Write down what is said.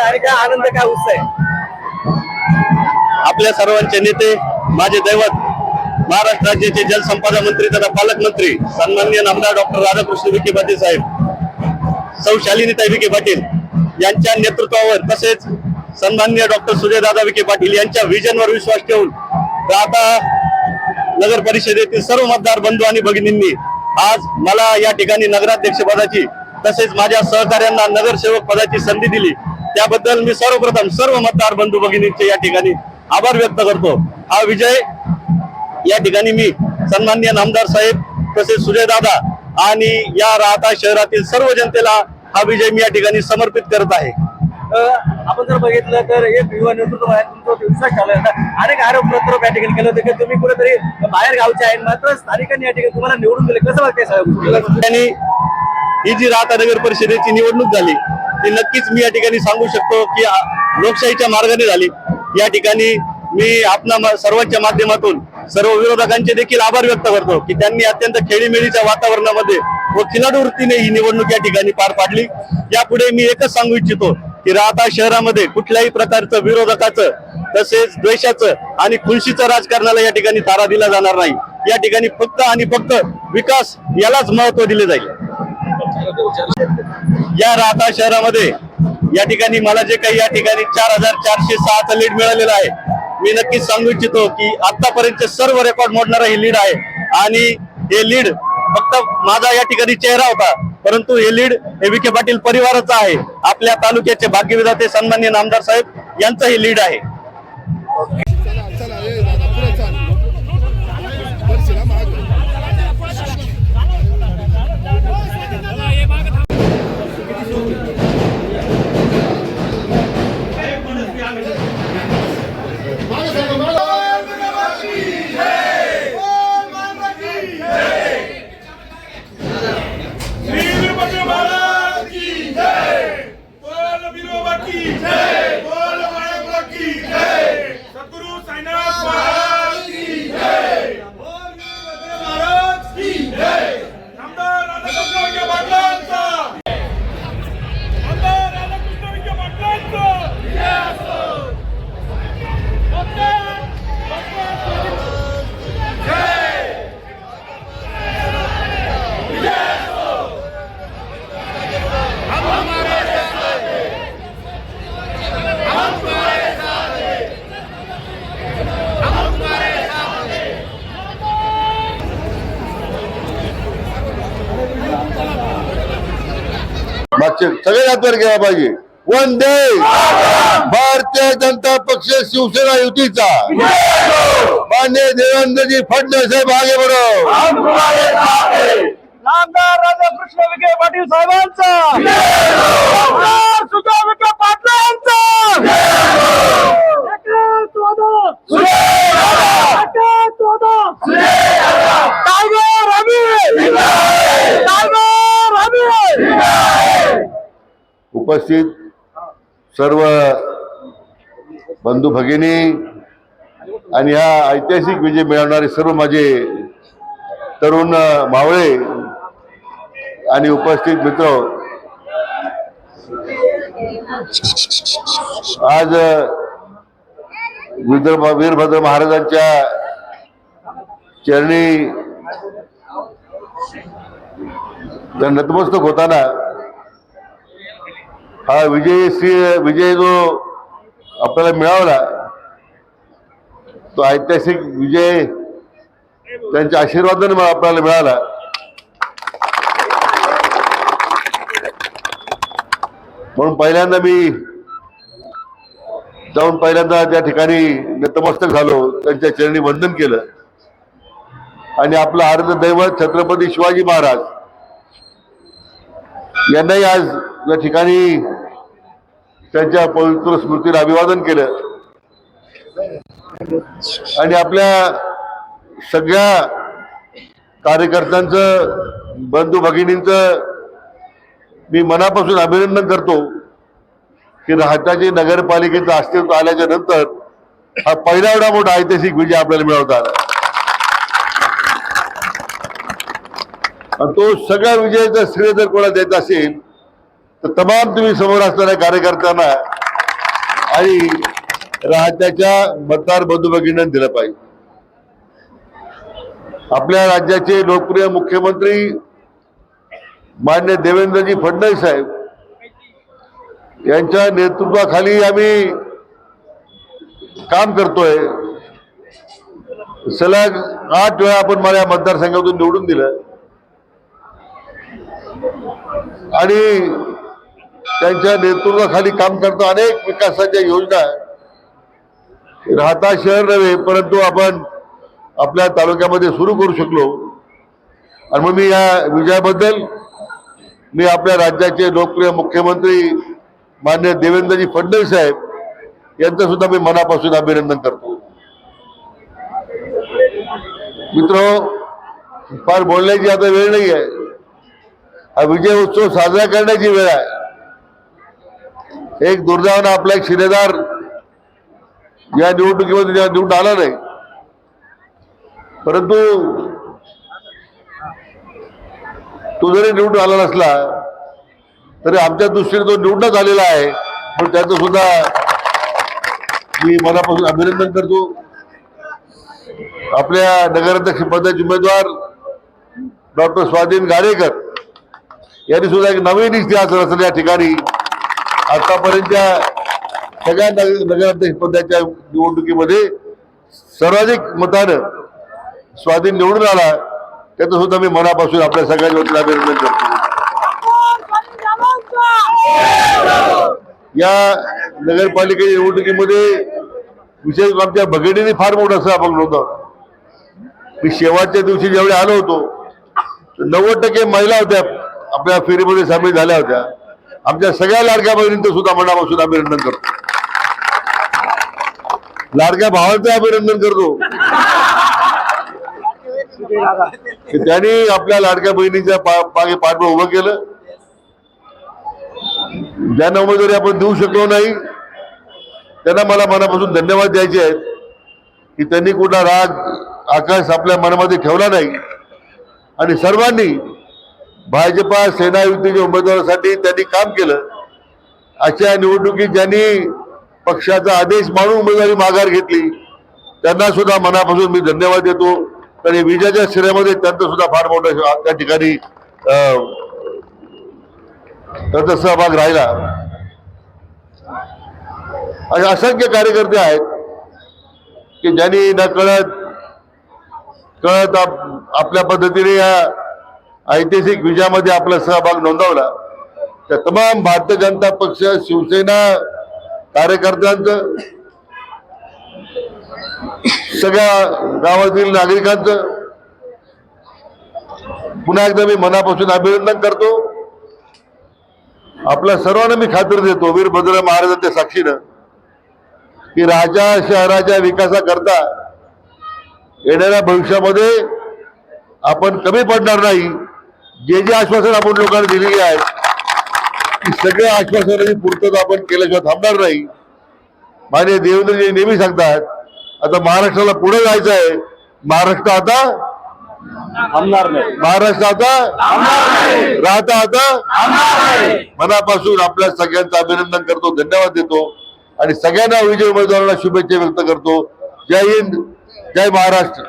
आणि काय आनंद काय उत्साह आपल्या सर्वांचे नेते माझे दैवत महाराष्ट्र राज्याचे जलसंपदा मंत्री तथा पालकमंत्री सन्माननीय नामदार डॉक्टर राधाकृष्ण विखे पाटील साहेब सौ शालिनीताई विखे पाटील यांच्या नेतृत्वावर तसेच सन्माननीय डॉक्टर सुजयदादा विखे पाटील यांच्या विजनवर विश्वास ठेवून राहता नगर परिषदेतील सर्व मतदार बंधू आणि भगिनींनी आज मला या ठिकाणी नगराध्यक्ष पदाची तसेच माझ्या सहकार्यांना नगरसेवक पदाची संधी दिली. त्याबद्दल मी सर्वप्रथम सर्व मतदार बंधू भगिनींचे या ठिकाणी आभार व्यक्त करतो. हा विजय या ठिकाणी मी सन्मान्य नामदार साहेब तसेच सुजयदादा आणि या राहता शहरातील सर्व जनतेला हा विजय मी या ठिकाणी समर्पित करत आहे. आपण जर बघितलं तर एक युवा नेतृत्व आहे तुमचा विश्वास ठेवला होता. अनेक आरोप प्रत्यारोप या ठिकाणी केले होते की तुम्ही कुठेतरी बाहेर गावचे आहे मात्र स्थानिकांनी या ठिकाणी तुम्हाला निवडून दिले. कसं वाटतंय साहेब? ही जी राहता नगर परिषदेची निवडणूक झाली ती नक्कीच मी या ठिकाणी सांगू शकतो की लोकशाहीच्या मार्गाने झाली. या ठिकाणी मी आपणा सर्वांच्या माध्यमातून सर्व विरोधकांचे देखील आभार व्यक्त करतो की त्यांनी अत्यंत खेळीमेळीच्या वातावरणामध्ये व खिलाडू वृत्तीने ही निवडणूक या ठिकाणी पार पाडली. यापुढे मी एकच सांगू इच्छितो की राहता शहरामध्ये कुठल्याही प्रकारचं विरोधकाचं तसेच द्वेषाचं आणि खुलशीचं राजकारणाला या ठिकाणी तारा दिला जाणार नाही. या ठिकाणी फक्त आणि फक्त विकास यालाच महत्त्व दिले जाईल. या राहता शहरामध्ये या ठिकाणी मला जे काही या ठिकाणी चार हजार चारशे सहाचा लीड मिळालेला आहे मी नक्कीच सांगू इच्छितो की आतापर्यंत सर्व रेकॉर्ड मोडणारा हे लीड आहे. आणि हे लीड फक्त माझा या ठिकाणी चेहरा होता परंतु हे लीड हे विखे पाटील परिवाराचा आहे. आपल्या तालुक्याचे भाग्यविधाते सन्मान्य नामदार साहेब यांचं हे लीड आहे महाराज की जय आमदार राधाकृष्ण विखे पाटलांचा आमदार राधाकृष्ण विखे पाटलांचा जय असो. डॉक्टर डॉक्टर जय जय असो. मागचे सगळे हातवर घ्यायला पाहिजे. वंदे भारतीय जनता पक्ष शिवसेना युतीचा. मान्य देवेंद्रजी फडणवीस साहेब आगे बढो. नामदार राधाकृष्ण विखे पाटील साहेबांचा. नामदार सुजय विखे पाटलांचा. उपस्थित सर्व बंधू भगिनी आणि ह्या ऐतिहासिक विजय मिळवणारे सर्व माझे तरुण मावळे आणि उपस्थित मित्र. आज विदर्भ वीरभद्र महाराजांच्या चरणी नतमस्तक होताना हा विजय श्री विजय जो आपल्याला मिळावला तो ऐतिहासिक विजय त्यांच्या आशीर्वादाने आपल्याला मिळाला. म्हणून पहिल्यांदा मी जाऊन पहिल्यांदा त्या ठिकाणी नतमस्तक झालो त्यांच्या चरणी वंदन केलं. आणि आपलं आराध्य दैवत छत्रपती शिवाजी महाराज यांनाही आज या ठिकाणी त्यांच्या पवित्र स्मृतीला अभिवादन केलं. आणि आपल्या सगळ्या कार्यकर्त्यांचं बंधू भगिनींचं मी मनापासून अभिनंदन करतो की राहताची नगरपालिकेचं अस्तित्व आल्याच्यानंतर हा पहिला एवढा मोठा ऐतिहासिक विजय आपल्याला मिळवता आला. आणि तो सगळ्या विजयाचा श्रेय जर कोणाला द्यायचा असेल तर तमाम तुम्ही समोर असणाऱ्या कार्यकर्त्यांना आणि राज्याच्या मतदार बंधू भगिनींना दिलं पाहिजे. आपल्या राज्याचे लोकप्रिय मुख्यमंत्री मान्य देवेंद्रजी फडणवीस साहेब यांच्या नेतृत्वाखाली आम्ही काम करतोय. सलग आठ वेळा आपण मला या मतदारसंघातून निवडून दिलं. आणि त्यांच्या नेतृत्वाखाली काम करतो. अनेक विकासाच्या योजना राहता शहर नव्हे परंतु आपण आपल्या तालुक्यामध्ये सुरू करू शकलो. आणि मग मी या विजयाबद्दल मी आपल्या राज्याचे लोकप्रिय मुख्यमंत्री मान्य देवेंद्रजी फडणवीस साहेब यांचं सुद्धा मी मनापासून अभिनंदन करतो. मित्र फार बोलण्याची आता वेळ नाही आहे हा विजय उत्सव साजरा करण्याची वेळ आहे. एक दुर्दैवानं आपला एक शिलेदार या निवडणुकीमध्ये जेव्हा निवडून आला नाही परंतु तो जरी निवडून आला नसला तरी आमच्या दृष्टीने तो निवडणूक आलेला आहे. पण त्याचं सुद्धा मी मनापासून अभिनंदन करतो. आपल्या नगराध्यक्ष पदाचे उमेदवार डॉक्टर स्वाधीन गाडेकर यांनी सुद्धा एक नवीन इतिहास रचला या ठिकाणी आतापर्यंतच्या सगळ्या नग- नगराध्यक्ष पदाच्या निवडणुकीमध्ये सर्वाधिक मतानं स्वाधीन निवडून आला त्याचं सुद्धा मी मनापासून आपल्या सगळ्यांच्या वतीला अभिनंदन करतो. या नगरपालिकेच्या निवडणुकीमध्ये विशेष आमच्या भगडीने फार मोठं असं आपण नोंदवला मी शेवटच्या दिवशी ज्यावेळी आलो होतो नव्वद टक्के महिला होत्या आपल्या फेरीमध्ये सामील झाल्या होत्या. आमच्या सगळ्या लाडक्या बहिणींचं सुद्धा मनापासून अभिनंदन करतो. लाडक्या भावांचं अभिनंदन करतो. की त्यांनी आपल्या लाडक्या बहिणीच्या मागे पाठबळ उभं केलं. ज्यांना उमेदवारी आपण देऊ शकलो नाही त्यांना मला मनापासून धन्यवाद द्यायचे आहेत. की त्यांनी कुठला राग आकाश आपल्या मनामध्ये ठेवला नाही. आणि सर्वांनी भाजपा सेना युतीच्या उमेदवारासाठी त्यांनी काम केलं. अशा निवडणुकीत ज्यांनी पक्षाचा आदेश मानून उमेदवारी माघार घेतली त्यांना सुद्धा मनापासून मी धन्यवाद देतो. आणि विजयाच्या श्रेयामध्ये त्यांचं सुद्धा फार मोठा त्या ठिकाणी त्यांचा सहभाग राहिला. असे असंख्य कार्यकर्ते आहेत की ज्यांनी न कळत कळत आप- आपल्या पद्धतीने या ऐतिहासिक विजयामध्ये आपला सहभाग नोंदवला. त्या तमाम भारतीय जनता पक्ष शिवसेना कार्यकर्त्यांचं सगळ्या गावातील नागरिकांचं पुन्हा एकदा मी मनापासून अभिनंदन करतो. आपल्या सर्वांना मी खात्री देतो वीरभद्र महाराजांच्या साक्षीनं की राजा शहराच्या विकासाकरता येणाऱ्या भविष्यामध्ये आपण कमी पडणार नाही. जे जे आश्वासन आपण लोकांना दिलेली आहेत ती सगळ्या आश्वासनाची पूर्तता आपण केल्याशिवाय थांबणार नाही. मान्य देवेंद्रजी नेहमी सांगतात आता महाराष्ट्राला पुढे जायचं आहे महाराष्ट्र आता थांबणार नाही. महाराष्ट्र आता राहता आता मनापासून आपल्या सगळ्यांचं अभिनंदन करतो धन्यवाद देतो आणि सगळ्यांना विजय उमेदवारांना शुभेच्छा व्यक्त करतो. जय हिंद जय महाराष्ट्र.